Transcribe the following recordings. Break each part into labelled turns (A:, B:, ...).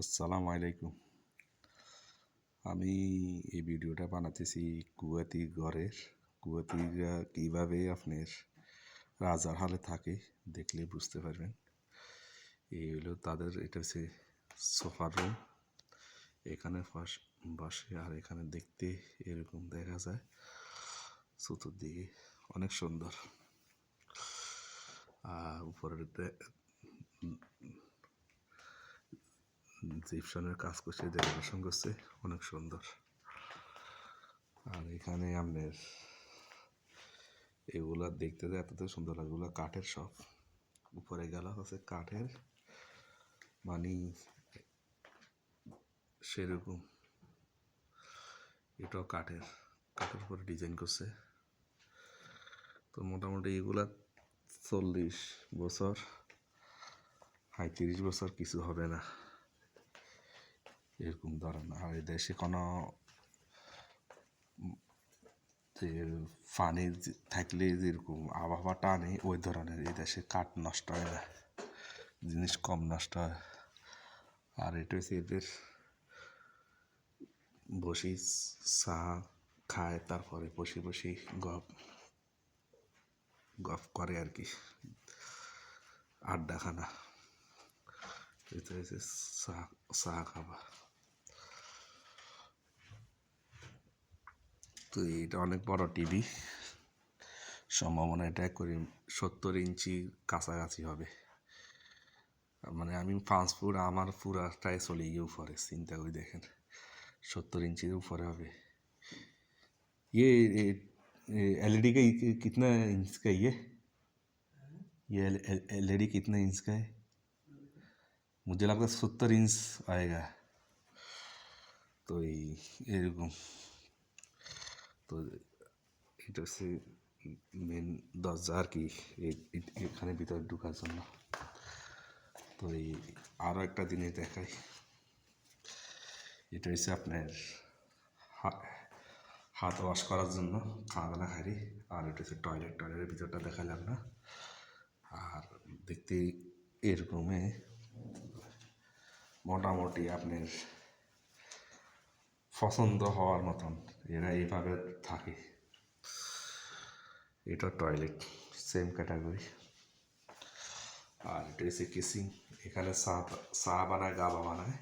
A: আসসালামু আলাইকুম। আমি এই ভিডিওটা বানাতেছি কুয়াতি ঘরের। কুয়াতিরা কীভাবে আপনার রাজার হালে থাকে দেখলে বুঝতে পারবেন। এই হলো তাদের, এটা হচ্ছে সোফার রুম। এখানে ফাঁস, বসে আর এখানে দেখতে এরকম দেখা যায়। চতুর্দিকে অনেক সুন্দর। আর উপরের জিপসনের কাজ করছে ডেকোরেশন করছে, অনেক সুন্দর। আর এখানে আপনার এগুলা দেখতে যে এত সুন্দর লাগে, এগুলো কাঠের সব। উপরে গেলা হচ্ছে কাঠের মানে সেরকম। এটাও কাঠের কাঠের উপরে ডিজাইন করছে। তো মোটামুটি এগুলা চল্লিশ বছর তিরিশ বছর কিছু হবে না। এরকম ধরেন আর দেশে কোনো যে যে- থাকলে যেরকম আবহাওয়া টানে, ওই ধরনের এই দেশে কাঠ নষ্ট হয় না। জিনিস কম নষ্ট হয়। আর এটা হচ্ছে এদের বসি চা খায়, তারপরে বসে বসে গপ গপ করে আর কি। আড্ডাখানা। এটা হচ্ছে চা চা খাবা তো এটা অনেক বড় টিভি সম্ভাবনা এটা করে সত্তর ইঞ্চি কাছাকাছি হবে মানে আমি পাঁচ ফুট আমার পুরাটাই চলে গিয়ে উপরে চিন্তা করে দেখেন সত্তর ইঞ্চির উপরে হবে ये एलईडी का कि- कितना इंच का ये ये एलईडी कितना इंच का है मुझे लगता है सत्तर इंच आएगा তো এই এরকম তো এটা হচ্ছে মেন দরজা আর কি এখানে ভিতরে ঢুকার জন্য। তো এই আরও একটা জিনিস দেখাই। এটা হচ্ছে আপনার হাত ওয়াশ করার জন্য খাওয়া খাই আর এটা হচ্ছে টয়লেট টয়লেটের ভিতরটা দেখালাম না। আর দেখতে এরকমে মোটামুটি আপনার পছন্দ হওয়ার মতন। এরা এইভাবে থাকে। এটা টয়লেট সেম ক্যাটাগরি আর এটা হচ্ছে কিসিং এখানে চা চা বানায় গাবা বানায়।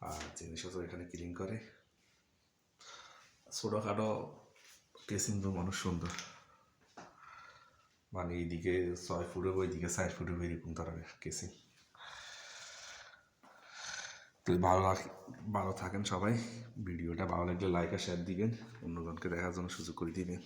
A: আর জিনিসপত্র এখানে ক্লিন করে। ছোটোখাটো কেসিং রুম অনেক সুন্দর। মানে এইদিকে ছয় ফুট হবে ওইদিকে চার ফুট হবে এরকম ধরনের কেসিং তো ভালো ভালো থাকেন সবাই। ভিডিওটা ভালো লাগলে লাইক আর শেয়ার দিবেন। অন্যজনকে দেখার জন্য সুযোগ করে দিবেন।